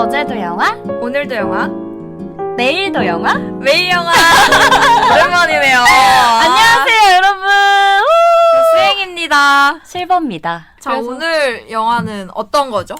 어제도 영화, 오늘도 영화, 내일도 영화. 매일 영화. 오랜만이네요. 안녕하세요, 여러분. 우! 수행입니다. 실버입니다. 자, 그래서- 오늘 영화는 어떤 거죠?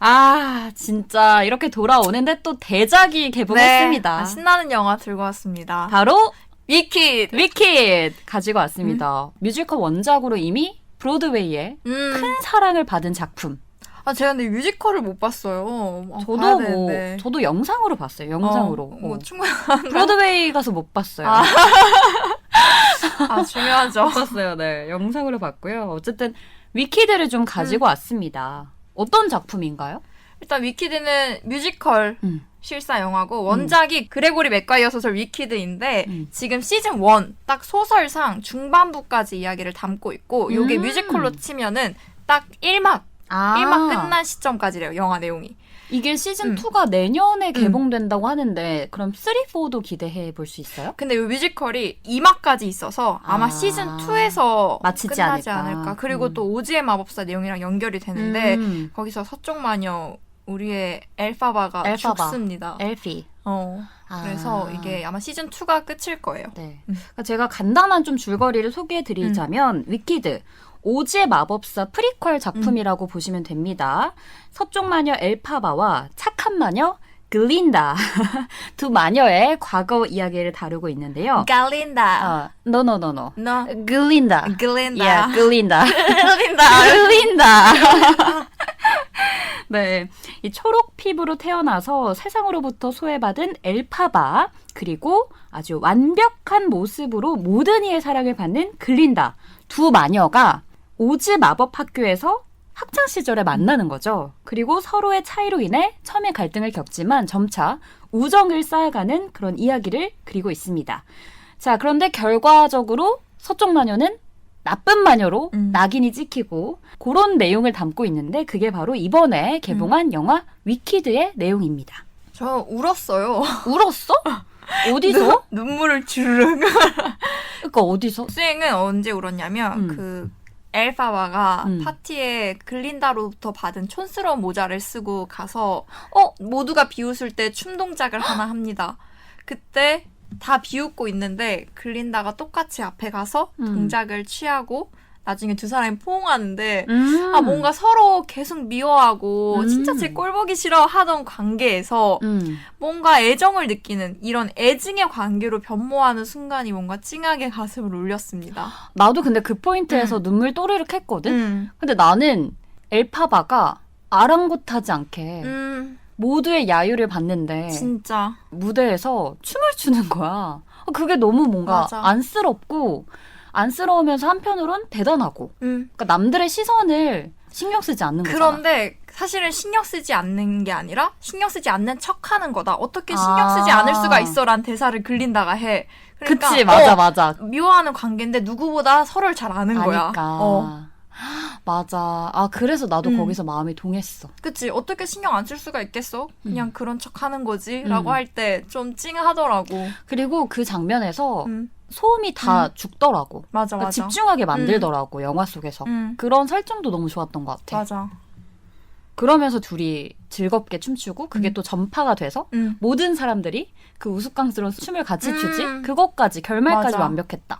아, 진짜 이렇게 돌아오는데 또 대작이 개봉했습니다. 네, 아, 신나는 영화 들고 왔습니다. 바로 위키드. 위키드 가지고 왔습니다. 뮤지컬 원작으로 이미 브로드웨이에 음. 큰 사랑을 받은 작품. 아, 제가 근데 뮤지컬을 못 봤어요. 아, 봐야 저도 뭐 되는데. 저도 영상으로 봤어요. 영상으로. 어, 뭐 어. 충분히 브로드웨이 가서 못 봤어요. 아. 아, 중요하죠. 못 봤어요. 네, 영상으로 봤고요. 어쨌든 위키드를 좀 가지고 음. 왔습니다. 어떤 작품인가요? 일단 위키드는 뮤지컬 음. 실사 영화고 원작이 그레고리 맥과이어 소설 위키드인데 음. 지금 시즌 1 딱 소설상 중반부까지 이야기를 담고 있고 요게 음. 뮤지컬로 치면은 딱 1막 아, 1막 끝난 시점까지래요 영화 내용이 이게 시즌 음. 2가 내년에 개봉된다고 하는데 그럼 3, 4도 기대해 볼 수 있어요? 근데 이 뮤지컬이 2막까지 있어서 아마 아. 시즌 2에서 마치지 끝나지 않을까. 않을까. 그리고 음. 또 오즈의 마법사 내용이랑 연결이 되는데 음. 거기서 서쪽 마녀 우리의 엘파바가 엘파바. 죽습니다. 엘피. 어. 아. 그래서 이게 아마 시즌 2가 끝일 거예요. 네. 음. 그러니까 제가 간단한 좀 줄거리를 소개해 드리자면 위키드 오즈의 마법사 프리퀄 작품이라고 음. 보시면 됩니다. 서쪽 마녀 엘파바와 착한 마녀 글린다 두 마녀의 과거 이야기를 다루고 있는데요. 갈린다. 어, 노노노노. 너 글린다. 글린다. 야, 글린다. 글린다. 글린다. 네. 이 초록 피부로 태어나서 세상으로부터 소외받은 엘파바, 그리고 아주 완벽한 모습으로 모든 이의 사랑을 받는 글린다. 두 마녀가 오즈 마법 학교에서 학창 시절에 만나는 거죠. 그리고 서로의 차이로 인해 처음에 갈등을 겪지만 점차 우정을 쌓아가는 그런 이야기를 그리고 있습니다. 자, 그런데 결과적으로 서쪽 마녀는 나쁜 마녀로 음. 낙인이 찍히고 그런 내용을 담고 있는데 그게 바로 이번에 개봉한 영화 위키드의 내용입니다. 저 울었어요. 울었어? 어디서? 눈 물을 주르륵. 그러니까 어디서? 수행은 언제 울었냐면 음. 그 엘파바가 음. 파티에 글린다로부터 받은 촌스러운 모자를 쓰고 가서 어 모두가 비웃을 때 춤 동작을 하나 합니다. 그때 다 비웃고 있는데 글린다가 똑같이 앞에 가서 음. 동작을 취하고 나중에 두 사람이 포옹하는데 음. 아 뭔가 서로 계속 미워하고 음. 진짜 제 꼴 보기 싫어 하던 관계에서 음. 뭔가 애정을 느끼는 이런 애증의 관계로 변모하는 순간이 뭔가 찡하게 가슴을 울렸습니다. 나도 근데 그 포인트에서 눈물 또르륵 했거든? 음. 근데 나는 엘파바가 아랑곳하지 않게 음, 모두의 야유를 받는데 진짜. 무대에서 춤을 추는 거야. 어, 그게 너무 뭔가 맞아. 안쓰럽고 안쓰러우면서 한편으론 대단하고 음. 그러니까 남들의 시선을 신경 쓰지 않는 거잖아. 그런데 사실은 신경 쓰지 않는 게 아니라 신경 쓰지 않는 척 하는 거다. 어떻게 신경 아. 쓰지 않을 수가 있어? 란 대사를 글린다가 해. 그러니까, 그치 맞아 어, 맞아 미워하는 관계인데 누구보다 서로를 잘 아는 거야. 아니까 어. 맞아 아 그래서 나도 음. 거기서 마음이 동했어 그치. 어떻게 신경 안 쓸 수가 있겠어? 그냥 그런 척 하는 거지. 음. 라고 할때 좀 찡하더라고. 그리고 그 장면에서 음. 소음이 다 죽더라고 맞아, 그러니까 맞아. 집중하게 만들더라고 영화 속에서 음. 그런 설정도 너무 좋았던 것 같아 맞아. 그러면서 둘이 즐겁게 춤추고 그게 음. 또 전파가 돼서 음. 모든 사람들이 그 우스꽝스러운 춤을 같이 추지 음. 그것까지 결말까지 맞아. 완벽했다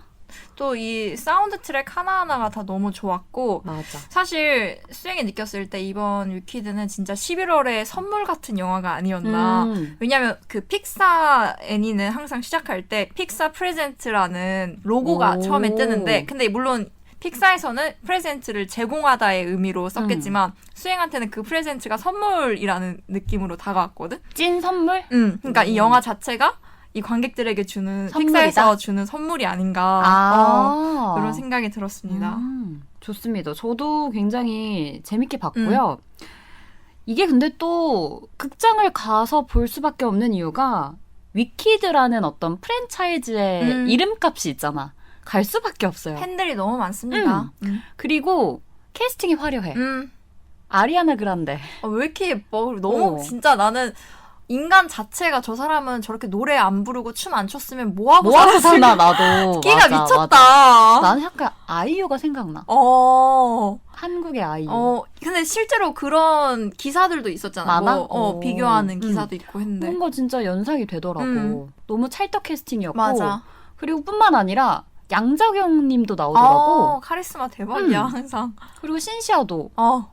또 이 사운드 트랙 하나하나가 다 너무 좋았고 맞아 사실 수행이 느꼈을 때 이번 위키드는 진짜 11월에 선물 같은 영화가 아니었나. 음. 왜냐면 그 픽사 애니는 항상 시작할 때 픽사 프레젠트라는 로고가 오. 처음에 뜨는데 근데 물론 픽사에서는 프레젠트를 제공하다의 의미로 썼겠지만 수행한테는 그 프레젠트가 선물이라는 느낌으로 다가왔거든. 찐 선물 음, 그러니까 이 음. 영화 자체가 이 관객들에게 주는 선물이다? 픽사에서 주는 선물이 아닌가. 어, 아 그런 생각이 들었습니다. 음, 좋습니다. 저도 굉장히 재밌게 봤고요. 이게 근데 또 극장을 가서 볼 수밖에 없는 이유가 위키드라는 어떤 프랜차이즈의 음. 이름값이 있잖아. 갈 수밖에 없어요. 팬들이 너무 많습니다. 음. 그리고 캐스팅이 화려해. 음. 아리아나 그란데. 아, 왜 이렇게 예뻐? 너무 어. 진짜 나는 인간 자체가 저 사람은 저렇게 노래 안 부르고 춤 안 췄으면 뭐하고 뭐 하고 살았을까? 사나 나도. 끼가 맞아, 미쳤다. 맞아. 나는 약간 아이유가 생각나. 어, 한국의 아이유. 어, 근데 실제로 그런 기사들도 있었잖아. 많아? 뭐, 어, 오. 비교하는 음. 기사도 있고 했는데. 뭔가 진짜 연상이 되더라고. 음. 너무 찰떡 캐스팅이었고. 맞아. 그리고 뿐만 아니라 양자경 님도 나오더라고. 어, 카리스마 대박이야, 음. 항상. 그리고 신시아도 어,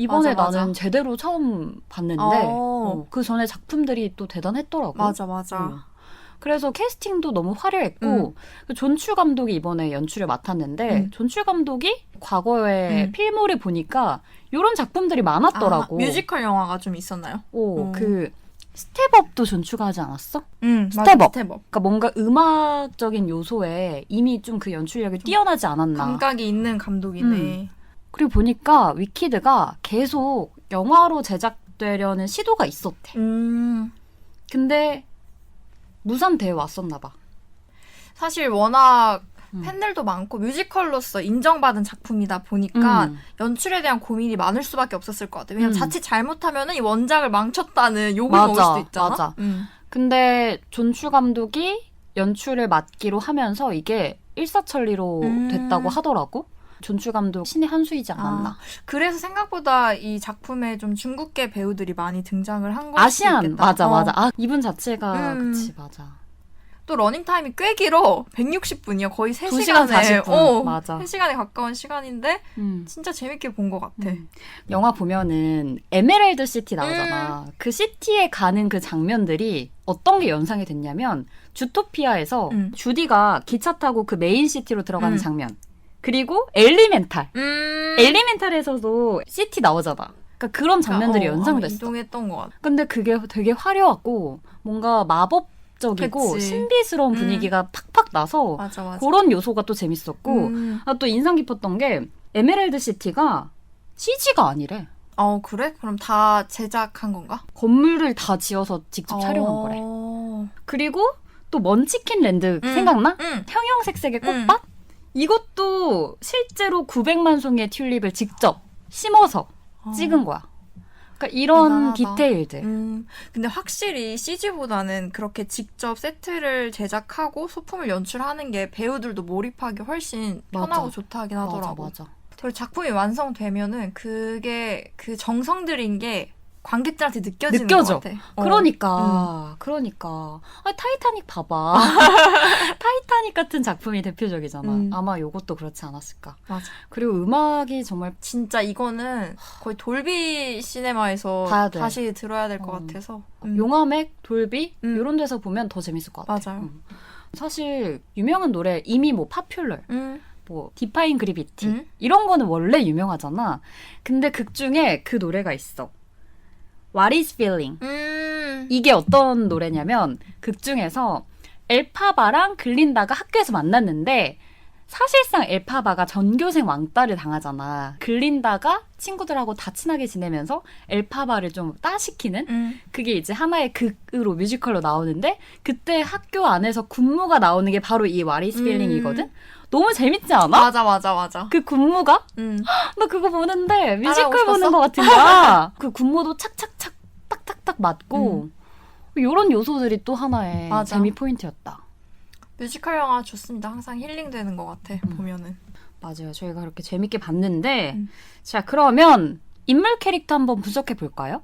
이번에 맞아, 맞아. 나는 제대로 처음 봤는데 어. 어, 그 전에 작품들이 또 대단했더라고. 맞아, 맞아. 어. 그래서 캐스팅도 너무 화려했고 음. 그 존추 감독이 이번에 연출을 맡았는데 음. 존추 감독이 과거에 음. 필모를 보니까 이런 작품들이 많았더라고. 아, 뮤지컬 영화가 좀 있었나요? 오, 어. 그 스텝업도 존추가 하지 않았어? 응, 스텝업. 스텝업. 그러니까 뭔가 음악적인 요소에 이미 좀 그 연출력이 뛰어나지 않았나. 감각이 있는 감독이네. 그리고 보니까 위키드가 계속 영화로 제작되려는 시도가 있었대. 음. 근데 무산되어 왔었나 봐. 사실 워낙 음. 팬들도 많고 뮤지컬로서 인정받은 작품이다 보니까 음. 연출에 대한 고민이 많을 수밖에 없었을 것 같아. 왜냐면 음. 자칫 잘못하면은 이 원작을 망쳤다는 욕을 맞아, 먹을 수도 있잖아. 맞아. 음. 근데 존추 감독이 연출을 맡기로 하면서 이게 일사천리로 음. 됐다고 하더라고. 존추 감독 신의 한 수이지 않았나. 아, 그래서 생각보다 이 작품에 좀 중국계 배우들이 많이 등장을 한 수도 아시안 있겠다. 맞아 어. 맞아. 아 이분 자체가 음. 그치 맞아. 또 러닝 타임이 꽤 길어. 160분이야. 거의 3시간에. 2시간 40분. 어, 맞아. 3시간에 가까운 시간인데 음. 진짜 재밌게 본 것 같아. 음. 영화 보면은 에메랄드 시티 나오잖아. 음. 그 시티에 가는 그 장면들이 어떤 게 연상이 됐냐면 주토피아에서 음. 주디가 기차 타고 그 메인 시티로 들어가는 음. 장면. 그리고 엘리멘탈. 음. 엘리멘탈에서도 시티 나오잖아. 그러니까 그런 장면들이 어, 연상됐어. 이동했던 것 같아. 근데 그게 되게 화려하고 뭔가 마법 적이고 그치. 신비스러운 음. 분위기가 팍팍 나서 맞아, 맞아. 그런 요소가 또 재밌었고 음. 아, 또 인상 깊었던 게 에메랄드 시티가 CG가 아니래. 어, 그래? 그럼 다 제작한 건가? 건물을 다 지어서 직접 촬영한 거래. 어. 그리고 또 먼치킨 랜드 음. 생각나? 응. 형형색색의 음. 꽃밭? 이것도 실제로 900만 송의 튤립을 직접 심어서 찍은 거야. 그러니까 이런 어. 대단하다. 디테일들. 음, 근데 확실히 CG보다는 그렇게 직접 세트를 제작하고 소품을 연출하는 게 배우들도 몰입하기 훨씬 맞아. 편하고 좋다 하긴 맞아, 하더라고. 맞아. 그리고 작품이 완성되면은 그게 그 정성 들인 게 관객들한테 느껴지는 느껴져. 것 같아. 어. 그러니까, 그러니까. 아, 타이타닉 봐봐. 타이타닉 같은 작품이 대표적이잖아. 음. 아마 요것도 그렇지 않았을까. 맞아. 그리고 음악이 정말 진짜 이거는 거의 돌비 시네마에서. 다시 들어야 될것 어. 같아서. 음. 용암액, 돌비 음. 이런 데서 보면 더 재밌을 것 같아. 맞아요. 음. 사실 유명한 노래 이미 뭐 파퓰러, 음. 뭐 디파인 그리비티 음. 이런 거는 원래 유명하잖아. 근데 극 중에 그 노래가 있어. What is feeling? 음. 이게 어떤 노래냐면 극 중에서 엘파바랑 글린다가 학교에서 만났는데 사실상 엘파바가 전교생 왕따를 당하잖아. 글린다가 친구들하고 다 친하게 지내면서 엘파바를 좀 따시키는 음. 그게 이제 하나의 극으로 뮤지컬로 나오는데 그때 학교 안에서 군무가 나오는 게 바로 이 What is feeling이거든. 음. 너무 재밌지 않아? 맞아, 맞아, 맞아. 그 군무가? 음. 나 그거 보는데 뮤지컬? 보는 것 같은 거야. 그 군무도 착착착 딱딱딱 맞고 이런 요소들이 또 하나의 음. 맞아. 재미 포인트였다. 뮤지컬 영화 좋습니다. 항상 힐링되는 것 같아, 음. 보면은. 맞아요. 저희가 그렇게 재밌게 봤는데 음. 자 그러면 인물 캐릭터 한번 분석해 볼까요?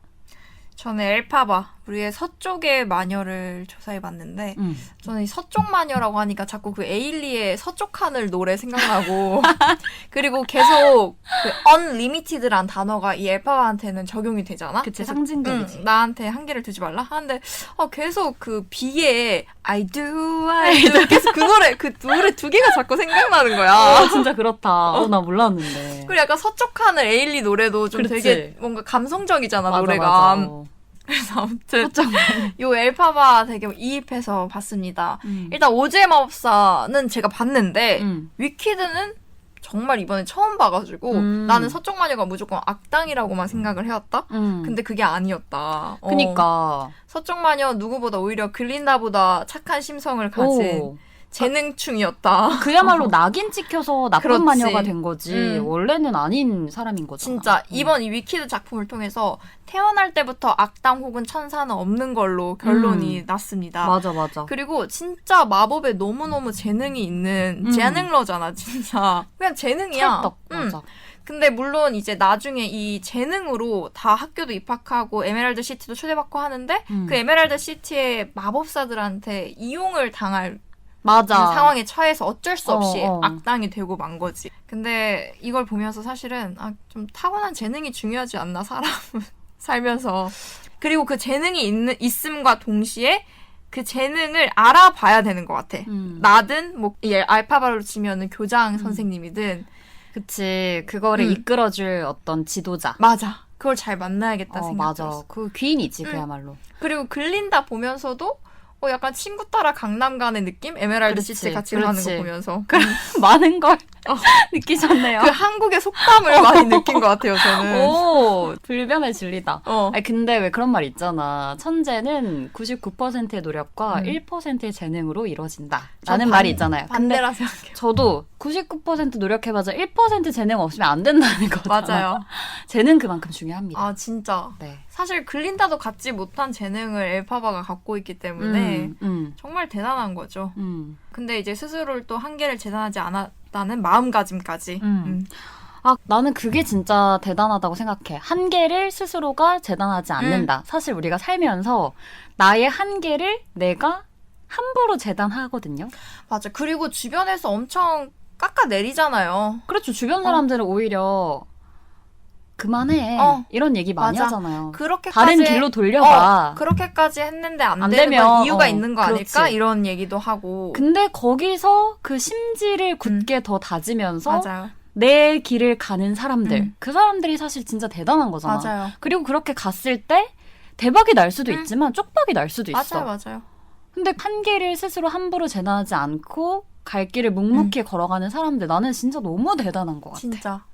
저는 엘파바, 우리의 서쪽의 마녀를 조사해 봤는데, 음. 저는 이 서쪽 마녀라고 하니까 자꾸 그 에일리의 서쪽 하늘 노래 생각나고, 그리고 계속 그 unlimited란 단어가 이 엘파바한테는 적용이 되잖아? 그치 상징적이지. 응, 나한테 한계를 두지 말라 하는데 어, 계속 그 비에 I do I do 계속 그 노래 그 노래 두 개가 자꾸 생각나는 거야. 아 진짜 그렇다. 어, 나 몰랐는데. 그리고 약간 서쪽 하늘 에일리 노래도 좀 그렇지. 되게 뭔가 감성적이잖아 맞아, 노래가. 맞아. 그래서 아무튼. 요 엘파바 되게 이입해서 봤습니다. 음. 일단 오즈의 마법사는 제가 봤는데 음. 위키드는 정말 이번에 처음 봐가지고 음. 나는 서쪽 마녀가 무조건 악당이라고만 생각을 해왔다. 음. 근데 그게 아니었다. 어. 그니까. 서쪽 마녀 누구보다 오히려 글린다보다 착한 심성을 가진 오. 재능충이었다. 그야말로 낙인 찍혀서 나쁜 그렇지. 마녀가 된 거지. 음. 원래는 아닌 사람인 거잖아. 진짜 음. 이번 이 위키드 작품을 통해서 태어날 때부터 악당 혹은 천사는 없는 걸로 결론이 났습니다. 맞아 맞아. 그리고 진짜 마법에 너무너무 재능이 있는 음. 재능러잖아, 진짜. 그냥 재능이야. 찰떡 음. 맞아. 근데 물론 이제 나중에 이 재능으로 다 학교도 입학하고 에메랄드 시티도 초대받고 하는데 음. 그 에메랄드 시티의 마법사들한테 이용을 당할 맞아. 상황에 처해서 어쩔 수 없이 어, 어. 악당이 되고 만 거지. 근데 이걸 보면서 사실은 아, 좀 타고난 재능이 중요하지 않나 사람은 살면서 그리고 그 재능이 있는 있음과 동시에 그 재능을 알아봐야 되는 것 같아. 음. 나든 뭐이 알파바로 치면은 교장 선생님이든 그치. 그거를 음. 이끌어줄 어떤 지도자. 맞아. 그걸 잘 만나야겠다 어, 생각 맞아. 들었어. 그 귀인이지 음. 그야말로. 그리고 글린다 보면서도 어 약간 친구 따라 강남 가는 느낌? 에메랄드 그렇지, 시티 같이 가는. 거 보면서 많은 걸 어. 느끼셨네요. 그 한국의 속담을 많이 느낀 것 같아요 저는. 오, 불변의 진리다. 어. 아니, 근데 왜 그런 말 있잖아. 천재는 99%의 노력과 음. 1%의 재능으로 이루어진다. 전 라는 반- 말이 있잖아요. 반대라 생각해요. 저도 99% 노력해봐자 1% 재능 없으면 안 된다는 거잖아. 맞아요. 재능 그만큼 중요합니다. 아 진짜. 네. 사실 글린다도 갖지 못한 재능을 엘파바가 갖고 있기 때문에 음, 음, 정말 대단한 거죠. 음. 근데 이제 스스로를 또 한계를 재단하지 않았다는 마음가짐까지. 음. 음. 아, 나는 그게 진짜 대단하다고 생각해. 한계를 스스로가 재단하지 않는다. 사실 우리가 살면서 나의 한계를 내가 함부로 재단하거든요. 맞아. 그리고 주변에서 엄청 깎아내리잖아요. 그렇죠. 주변 사람들은 오히려 그만해. 어. 이런 얘기 많이 맞아. 하잖아요. 그렇게까지 다른 길로 돌려봐. 어, 그렇게까지 했는데 안, 안 되는 되면, 건 이유가 어, 있는 거 아닐까? 그렇지. 이런 얘기도 하고. 근데 거기서 그 심지를 굳게 더 다지면서 음. 맞아요. 내 길을 가는 사람들. 음. 그 사람들이 사실 진짜 대단한 거잖아. 맞아요. 그리고 그렇게 갔을 때 대박이 날 수도 음. 있지만 쪽박이 날 수도 있어. 맞아요, 맞아요. 근데 한계를 스스로 함부로 재단하지 않고 갈 길을 묵묵히 걸어가는 사람들 나는 진짜 너무 대단한 것 같아. 진짜.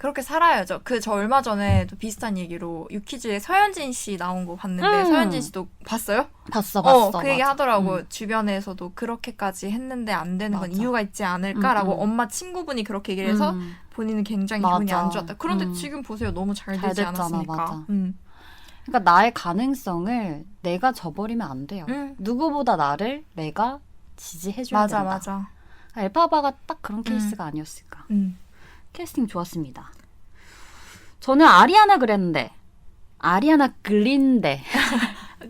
그렇게 살아야죠. 그 저 얼마 전에 또 비슷한 얘기로 유키즈에 서현진 씨 나온 거 봤는데 음. 서현진 씨도 봤어요? 봤어, 봤어. 어, 그 얘기 맞아. 하더라고. 음. 주변에서도 그렇게까지 했는데 안 되는 건 맞아. 이유가 있지 않을까라고 음, 음. 엄마 친구분이 그렇게 얘기를 해서 음. 본인은 굉장히 맞아. 기분이 안 좋았다. 그런데 음. 지금 보세요. 너무 잘 잘 되지 됐잖아, 않았습니까? 맞아. 음. 그러니까 나의 가능성을 내가 저버리면 안 돼요. 음. 누구보다 나를 내가 지지해줘야 맞아, 된다. 맞아. 알파바가 딱 그런 케이스가 아니었을까. 음. 캐스팅 좋았습니다. 저는 아리아나 그랬는데 아리아나 글린데.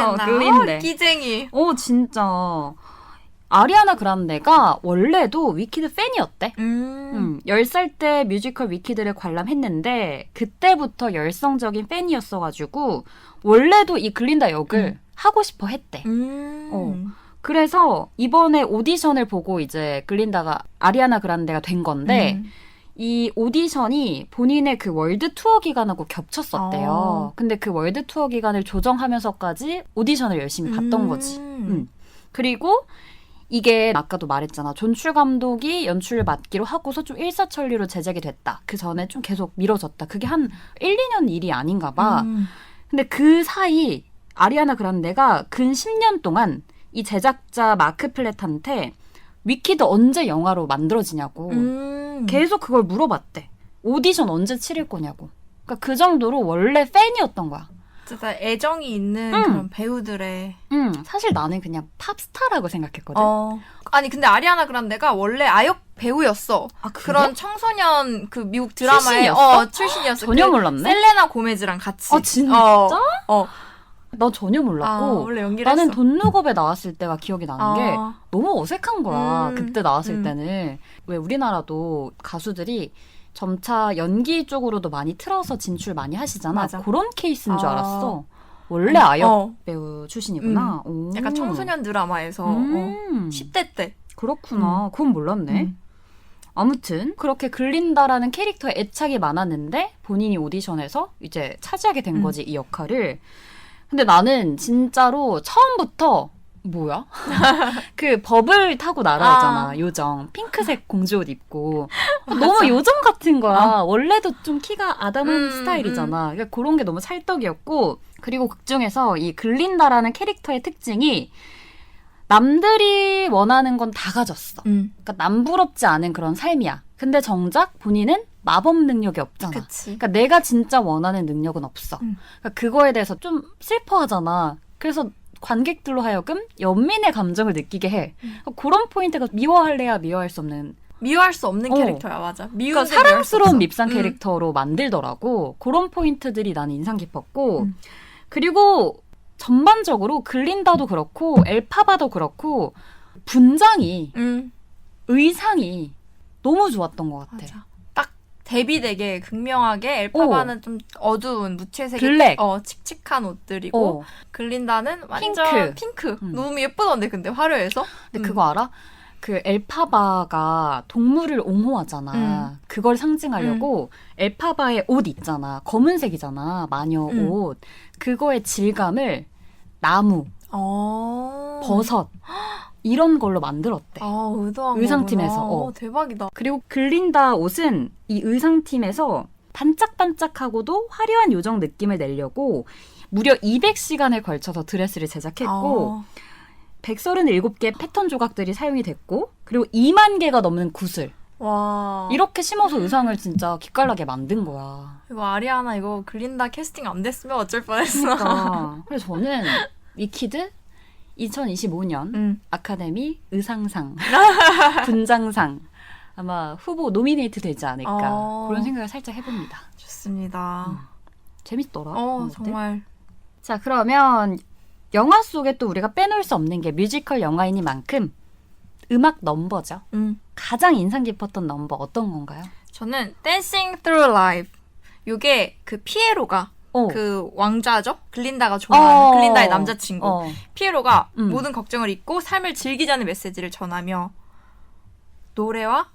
어, 글린데. 어, 끼쟁이. 오 진짜 아리아나 그란데가 원래도 위키드 팬이었대. 음. 음, 10살 때 뮤지컬 위키드를 관람했는데 그때부터 열성적인 팬이었어가지고 원래도 이 글린다 역을 음. 하고 싶어 했대. 음. 어. 그래서 이번에 오디션을 보고 이제 글린다가 아리아나 그란데가 된 건데 음. 이 오디션이 본인의 그 월드 투어 기간하고 겹쳤었대요. 어. 근데 그 월드 투어 기간을 조정하면서까지 오디션을 열심히 봤던 음. 거지. 음. 그리고 이게 아까도 말했잖아. 존출 감독이 연출을 맡기로 하고서 좀 일사천리로 제작이 됐다. 그 전에 좀 계속 미뤄졌다. 그게 한 1, 2년 일이 아닌가 봐. 음. 근데 그 사이 아리아나 그란데가 근 10년 동안 이 제작자 마크 플랫한테 위키드 언제 영화로 만들어지냐고 음. 계속 그걸 물어봤대. 오디션 언제 치를 거냐고. 그러니까 그 정도로 원래 팬이었던 거야. 진짜 애정이 있는 음. 그런 배우들의 음, 사실 나는 그냥 팝스타라고 생각했거든. 어. 아니 근데 아리아나 그란데가 원래 아역 배우였어. 아? 그런 청소년 그 미국 드라마의 출신이었어? 어, 출신이었어. 전혀 그 몰랐네. 셀레나 고메즈랑 같이. 아, 진짜? 어. 어. 나 전혀 아, 몰랐고. 원래 연기를 나는. 돈룩업에 나왔을 때가 기억이 나는 게 아. 너무 어색한 거야. 음, 그때 나왔을 음. 때는. 왜 우리나라도 가수들이 점차 연기 쪽으로도 많이 틀어서 진출 많이 하시잖아. 맞아. 그런 케이스인 줄 아. 알았어. 원래 아역 어. 배우 출신이구나. 오. 약간 청소년 드라마에서 어. 음. 10대 때. 그렇구나. 그건 몰랐네. 음. 아무튼 그렇게 글린다라는 캐릭터에 애착이 많았는데 본인이 오디션에서 이제 차지하게 된 음. 거지 이 역할을. 근데 나는 진짜로 처음부터 뭐야? 그 버블 타고 날아오잖아 아. 요정 핑크색 공주 옷 입고 너무 요정 같은 거야 원래도 좀 키가 아담한 음, 스타일이잖아 그러니까 그런 게 너무 찰떡이었고 그리고 극 중에서 이 글린다라는 캐릭터의 특징이 남들이 원하는 건 다 가졌어. 음. 그러니까 남부럽지 않은 그런 삶이야. 근데 정작 본인은 마법 능력이 없잖아. 그치. 그러니까 내가 진짜 원하는 능력은 없어. 음. 그러니까 그거에 대해서 좀 슬퍼하잖아. 그래서 관객들로 하여금 연민의 감정을 느끼게 해. 음. 그런 포인트가 미워할래야 미워할 수 없는. 미워할 수 없는 어. 캐릭터야, 맞아. 그러니까 미워할 수 사랑스러운. 밉상 음. 캐릭터로 만들더라고. 그런 포인트들이 나는 인상 깊었고. 음. 그리고 전반적으로 글린다도 그렇고 엘파바도 그렇고 분장이 음, 의상이 너무 좋았던 것 같아. 맞아. 딱 대비 되게 극명하게 엘파바는 좀 어두운 무채색의 블랙. 어, 칙칙한 옷들이고 어. 글린다는 완전 핑크. 핑크. 음. 너무 예쁘던데 근데 화려해서. 근데 음. 그거 알아? 그 엘파바가 동물을 옹호하잖아. 음. 그걸 상징하려고 엘파바의 옷 있잖아. 검은색이잖아. 마녀 음. 옷. 그거의 질감을 나무, 어. 버섯 이런 걸로 만들었대. 아, 의도한 의상팀에서, 거구나. 어. 어, 대박이다. 그리고 글린다 옷은 이 의상팀에서 반짝반짝하고도 화려한 요정 느낌을 내려고 무려 200시간에 걸쳐서 드레스를 제작했고 아, 137개 패턴 조각들이 사용이 됐고 그리고 2만 개가 넘는 구슬 와. 이렇게 심어서 의상을 진짜 기깔나게 만든 거야. 이거 아리아나 이거 글린다 캐스팅 안 됐으면 어쩔 뻔했어. 그러니까 그래서 저는 위키드 2025년 음. 아카데미 의상상 분장상 아마 후보 노미네이트 되지 않을까 어. 그런 생각을 살짝 해봅니다. 좋습니다. 재밌더라. 어? 정말. 자 그러면 영화 속에 또 우리가 빼놓을 수 없는 게 뮤지컬 영화이니만큼 음악 넘버죠. 음. 가장 인상 깊었던 넘버 어떤 건가요? 저는 Dancing Through Life. 요게 그 피에로가 어. 그 왕자죠? 글린다가 좋아하는 어. 글린다의 남자친구. 어. 피에로가 음. 모든 걱정을 잊고 삶을 즐기자는 메시지를 전하며 노래와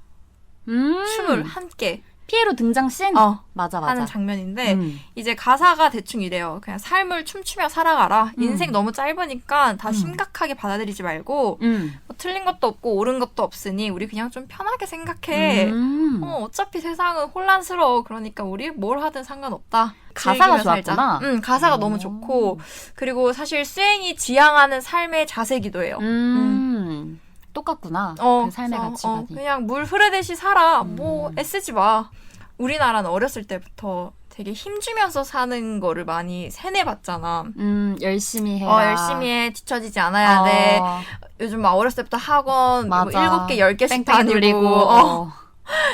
음. 춤을 함께 피에로 등장 씬? 어, 맞아 맞아. 하는 장면인데 음. 이제 가사가 대충 이래요. 그냥 삶을 춤추며 살아가라. 음. 인생 너무 짧으니까 다 음. 심각하게 받아들이지 말고 음. 뭐 틀린 것도 없고 옳은 것도 없으니 우리 그냥 좀 편하게 생각해. 음. 어, 어차피 세상은 혼란스러워. 그러니까 우리 뭘 하든 상관없다. 가사가. 좋았구나. 응, 가사가 오. 너무 좋고 그리고 사실 수행이 지향하는 삶의 자세기도 해요. 음. 똑같구나. 어, 그 삶의 가치관이. 어, 그냥 물 흐르듯이 살아. 뭐 음. 애쓰지 마. 우리나라는 어렸을 때부터 되게 힘주면서 사는 거를 많이 세뇌받잖아. 음, 열심히 해라. 어, 열심히 해. 뒤처지지 않아야 돼. 어, 요즘 막 어렸을 때부터 학원 뭐 맞아. 일곱 개, 열 개씩 뺑뺑이 다니고. 돌리고. 어, 어.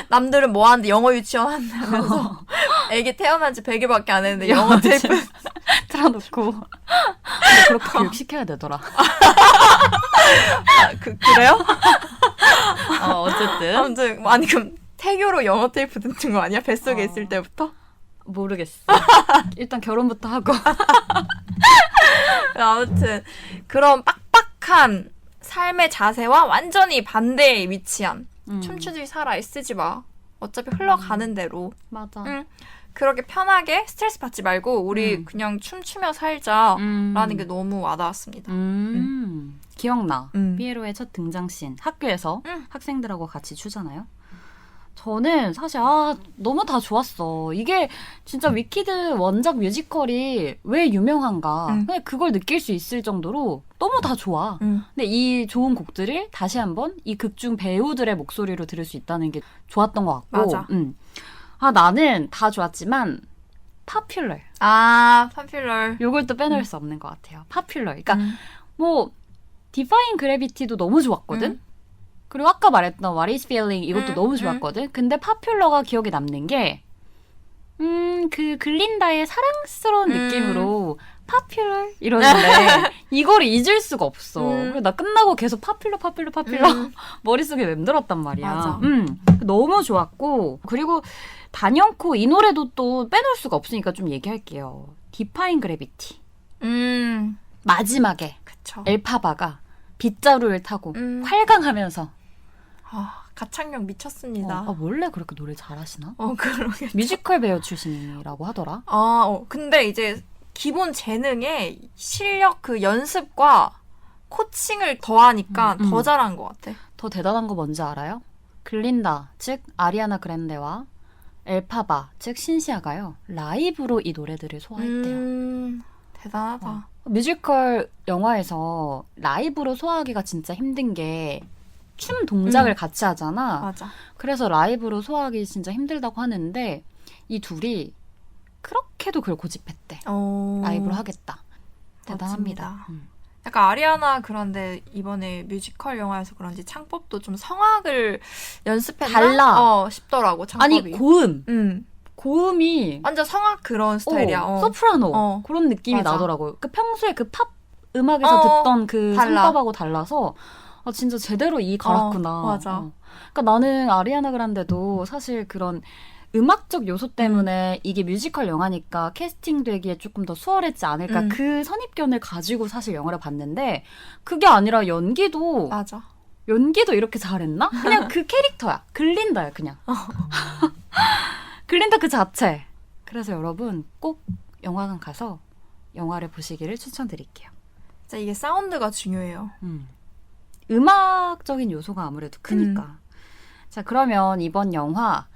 남들은 뭐 하는데 영어 유치원 한다면서. 애기 태어난 지 100일밖에 안 했는데 영어 테이프. 틀어놓고. 근데 그렇게 교육시켜야 되더라. 그, 그래요? 어, 어쨌든. 아무튼, 뭐 아니, 그럼 태교로 영어 테이프 듣는 거 아니야? 뱃속에 어. 있을 때부터? 모르겠어. 일단 결혼부터 하고. 아무튼, 그런 빡빡한 삶의 자세와 완전히 반대에 위치한 음. 춤추듯이 살아 애쓰지 마. 어차피 흘러가는 대로. 맞아. 응. 그렇게 편하게 스트레스 받지 말고 우리 음. 그냥 춤추며 살자. 음. 라는 게 너무 와닿았습니다. 음. 기억나. 음. 피에로의 첫 등장씬. 학교에서 음. 학생들하고 같이 추잖아요. 저는 사실 아 너무 다 좋았어. 이게 진짜 위키드 원작 뮤지컬이 왜 유명한가? 음. 그냥 그걸 느낄 수 있을 정도로 너무 다 좋아. 음. 근데 이 좋은 곡들을 다시 한번 이 극중 배우들의 목소리로 들을 수 있다는 게 좋았던 것 같고. 맞아. 음. 아 나는 다 좋았지만 파퓰러. 아, 파퓰러. 요걸 또 빼놓을 수 없는 것 같아요. 파퓰러. 그러니까 음. 뭐 디파인 그래비티도 너무 좋았거든. 음. 그리고 아까 말했던 What is Feeling 이것도 음, 너무 음. 좋았거든. 근데 파퓰러가 기억에 남는 게 음, 그 글린다의 사랑스러운 음. 느낌으로 파퓰러 이러는데 이걸 잊을 수가 없어. 음. 그래서 나 끝나고 계속 파퓰러 파퓰러 파퓰러 음. 머릿속에 맴돌았단 말이야. 맞아. 음, 너무 좋았고 그리고 단연코 이 노래도 또 빼놓을 수가 없으니까 좀 얘기할게요. 디파인 그래비티 음. 마지막에 그쵸. 엘파바가 빗자루를 타고 음. 활강하면서 아, 가창력 어, 미쳤습니다. 아, 원래 그렇게 노래 잘하시나? 어, 그러게. 뮤지컬 배우 출신이라고 하더라. 아, 어, 근데 이제 기본 재능에 실력 그 연습과 코칭을 더하니까 음, 음. 더 잘한 것 같아. 더 대단한 거 뭔지 알아요? 글린다, 즉 아리아나 그랜데와 엘파바, 즉 신시아가요 라이브로 이 노래들을 소화했대요. 음, 대단하다. 어. 뮤지컬 영화에서 라이브로 소화하기가 진짜 힘든 게 춤 동작을 음. 같이 하잖아. 맞아. 그래서 라이브로 소화하기 진짜 힘들다고 하는데 이 둘이 그렇게도 그걸 고집했대. 어... 라이브로 하겠다. 대단합니다. 음. 약간 아리아나 그런데 이번에 뮤지컬 영화에서 그런지 창법도 좀 성악을 연습했나? 달라. 어, 싶더라고 창법이. 아니 고음, 음. 고음이 완전 성악 그런 스타일이야. 어, 어. 소프라노 어. 그런 느낌이 맞아. 나더라고요. 그 평소에 그 팝 음악에서 어, 듣던 그 달라. 성법하고 달라서 아 진짜 제대로 이 갈았구나. 어, 맞아. 어. 그러니까 나는 아리아나 그란데도 사실 그런 음악적 요소 때문에 이게 뮤지컬 영화니까 캐스팅 되기에 조금 더 수월했지 않을까 음. 그 선입견을 가지고 사실 영화를 봤는데 그게 아니라 연기도 맞아. 연기도 이렇게 잘했나? 그냥 그 캐릭터야. 글린다야, 그냥. 글린다 그 자체. 그래서 여러분 꼭 영화관 가서 영화를 보시기를 추천드릴게요. 진짜 이게 사운드가 중요해요. 음. 음악적인 요소가 아무래도 크니까. 음. 자, 그러면 이번 영화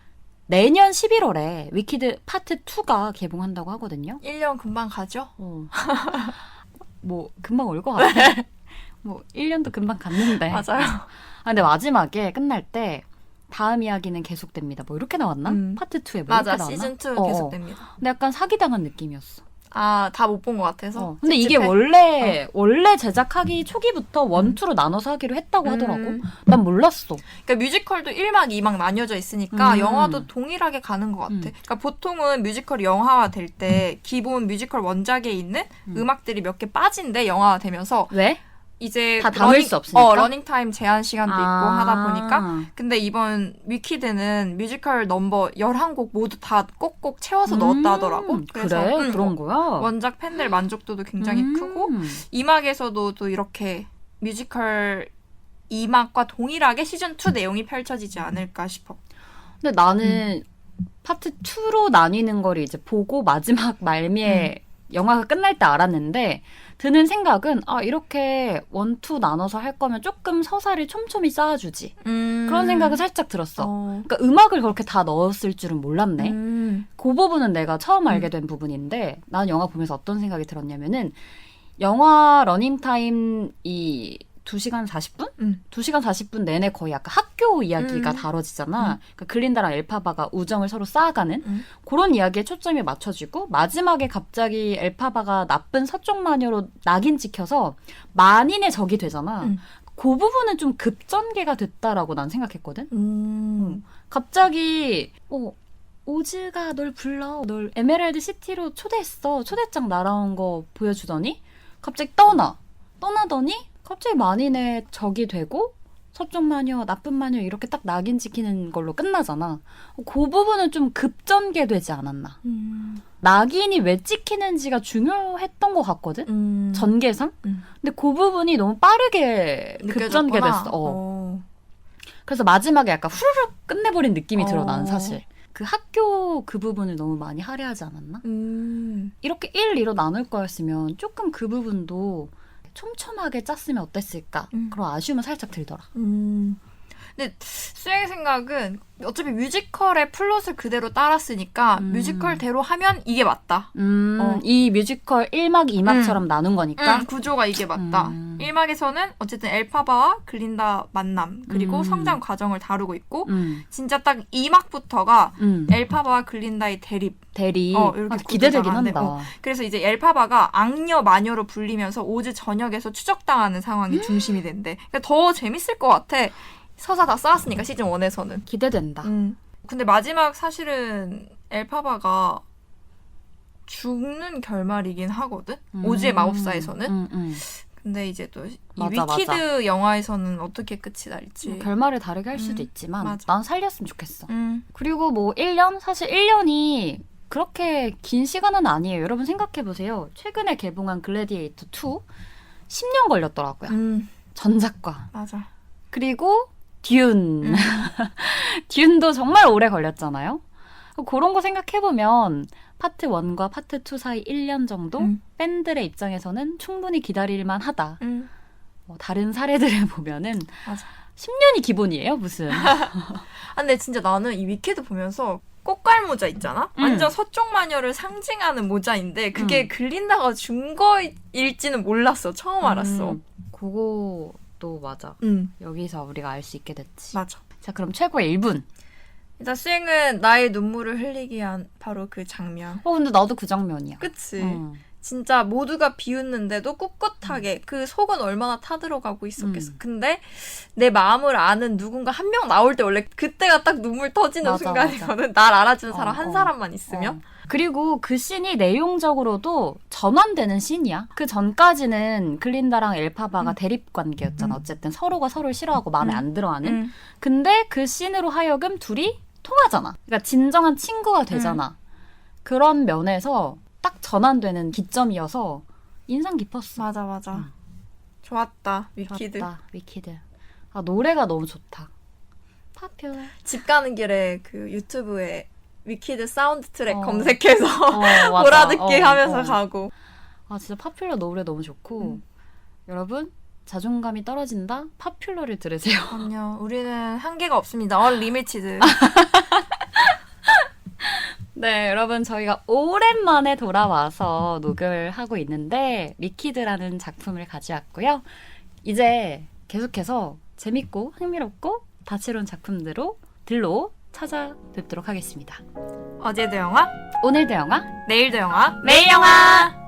내년 11월에 위키드 파트 2가 개봉한다고 하거든요. 1년 금방 가죠? 어. 뭐 금방 올 것 같아. 뭐 1년도 금방 갔는데. 맞아요. 아, 근데 마지막에 끝날 때 다음 이야기는 계속됩니다. 뭐 이렇게 나왔나? 음. 파트 2에 뭐 맞아. 이렇게 나왔나? 시즌 2 어, 어. 계속됩니다. 근데 약간 사기당한 느낌이었어. 아, 다 못 본 것 같아서. 어. 근데 이게 찝찝해. 원래 원래 제작하기 초기부터 원, 음. 투로 나눠서 하기로 했다고 하더라고. 음. 난 몰랐어. 그러니까 뮤지컬도 1막, 2막 나뉘어져 있으니까 음. 영화도 동일하게 가는 것 같아. 음. 그러니까 보통은 뮤지컬이 영화화 될 때 기본 뮤지컬 원작에 있는 음. 음. 악들이 몇 개 빠진대 영화화 되면서 왜? 이제 다 담을 수 없으니까? 어, 러닝 타임 제한 시간도 있고 아. 하다 보니까 근데 이번 위키드는 뮤지컬 넘버 11곡 모두 다 꼭꼭 채워서 넣었다 하더라고. 음, 그래서 그래? 음, 그런 거야? 원작 팬들 만족도도 굉장히 음. 크고 2막에서도 또 이렇게 뮤지컬 2막과 동일하게 시즌 2 내용이 펼쳐지지 않을까 싶어. 근데 나는 파트 2로 나뉘는 거를 이제 보고 마지막 말미에 영화가 끝날 때 알았는데 드는 생각은 아 이렇게 원, 투 나눠서 할 거면 조금 서사를 촘촘히 쌓아주지 그런 생각은 살짝 들었어. 어. 그러니까 음악을 그렇게 다 넣었을 줄은 몰랐네. 음. 그 부분은 내가 처음 알게 음. 된 부분인데 난 영화 보면서 어떤 생각이 들었냐면은 영화 러닝 타임 이 2시간 40분? 음. 2시간 40분 내내 거의 약간 학교 이야기가 음. 다뤄지잖아. 음. 그러니까 글린다랑 엘파바가 우정을 서로 쌓아가는 음. 그런 이야기에 초점이 맞춰지고 마지막에 갑자기 엘파바가 나쁜 서쪽 마녀로 낙인 찍혀서 만인의 적이 되잖아. 음. 그 부분은 좀 급전개가 됐다라고 난 생각했거든. 음. 갑자기 어 오즈가 널 불러 널 에메랄드 시티로 초대했어 초대장 날아온 거 보여주더니 갑자기 떠나 떠나더니 갑자기 만인의 적이 되고 서쪽 마녀 나쁜 마녀 이렇게 딱 낙인 찍히는 걸로 끝나잖아 그 부분은 좀 급전개되지 않았나 음. 낙인이 왜 찍히는지가 중요했던 것 같거든 음. 전개상 음. 근데 그 부분이 너무 빠르게 느껴졌구나. 급전개됐어 어. 어. 그래서 마지막에 약간 후루룩 끝내버린 느낌이 들어 어. 나는 사실 그 학교 그 부분을 너무 많이 할애하지 않았나? 음. 이렇게 1, 2로 나눌 거였으면 조금 그 부분도 촘촘하게 짰으면 어땠을까? 음. 그런 아쉬움은 살짝 들더라. 음. 근데 수영의 생각은 어차피 뮤지컬의 플롯을 그대로 따랐으니까 음. 뮤지컬대로 하면 이게 맞다. 음, 어. 이 뮤지컬 1막, 2막처럼 나눈 거니까. 음, 구조가 이게 맞다. 음. 1막에서는 어쨌든 엘파바와 글린다 만남 그리고 음. 성장 과정을 다루고 있고 음, 진짜 딱 2막부터가 음. 엘파바와 글린다의 대립. 대리. 어, 이렇게 아, 기대되긴 한다. 돼. 어. 그래서 이제 엘파바가 악녀 마녀로 불리면서 오즈 전역에서 추적당하는 음. 상황이 중심이 된대. 그러니까 더 재밌을 것 같아. 서사 다 쌓았으니까 시즌 1에서는. 기대된다. 음. 근데 마지막 사실은 엘파바가 죽는 결말이긴 하거든. 음. 오즈의 마법사에서는. 음, 음. 근데 이제 또 이 맞아, 위키드 맞아. 영화에서는 어떻게 끝이 날지. 뭐 결말을 다르게 할 수도 음, 있지만 맞아. 난 살렸으면 좋겠어. 음. 그리고 뭐 1년? 사실 1년이 그렇게 긴 시간은 아니에요. 여러분 생각해 보세요. 최근에 개봉한 글래디에이터 2, 10년 걸렸더라고요. 음. 전작과. 맞아. 그리고 듀운. 음. 듀운도 정말 오래 걸렸잖아요. 그런 거 생각해보면 파트 1과 파트 2 사이 1년 정도? 음. 팬들의 입장에서는 충분히 기다릴만 하다. 음. 뭐 다른 사례들을 보면은 맞아. 10년이 기본이에요, 무슨. 아, 근데 진짜 나는 이 위키드 보면서 꼭 턱갈 모자 있잖아? 음. 완전 서쪽 마녀를 상징하는 모자인데 그게 음. 글린다가 준 거일지는 몰랐어. 처음 알았어. 음, 그거 도 맞아. 음, 여기서 우리가 알 수 있게 됐지. 맞아. 자, 그럼 최고의 1분. 일단 수행은 나의 눈물을 흘리게 한 바로 그 장면. 어, 근데 나도 그 장면이야. 그치? 음. 진짜 모두가 비웃는데도 꿋꿋하게 그 속은 얼마나 타들어가고 있었겠어. 음. 근데 내 마음을 아는 누군가 한 명 나올 때 원래 그때가 딱 눈물 터지는 맞아, 순간이거든. 날 알아주는 사람 어, 한 어. 사람만 있으면. 어. 그리고 그 씬이 내용적으로도 전환되는 씬이야. 그 전까지는 글린다랑 엘파바가 음. 대립 관계였잖아. 음. 어쨌든 서로가 서로를 싫어하고 마음에 음. 안 들어하는. 음. 근데 그 씬으로 하여금 둘이 통하잖아. 그러니까 진정한 친구가 되잖아. 그런 면에서 딱 전환되는 기점이어서 인상 깊었어. 맞아, 맞아. 음. 좋았다, 위키드. 좋았다, 위키드. 아 노래가 너무 좋다. 파퓰러. 집 가는 길에 그 유튜브에 위키드 사운드 트랙 어. 검색해서 어. 몰아듣기 어, 하면서 어. 가고. 아 진짜 파퓰러 노래 너무 좋고 음. 여러분 자존감이 떨어진다 파퓰러를 들으세요. 아니요, 우리는 한계가 없습니다. 얼리미티드. 네 여러분 저희가 오랜만에 돌아와서 녹음을 하고 있는데 리퀴드라는 작품을 가져왔고요. 이제 계속해서 재밌고 흥미롭고 다채로운 작품들로 들로 찾아뵙도록 하겠습니다. 어제도 영화, 오늘도 영화 내일도 영화, 매일 영화!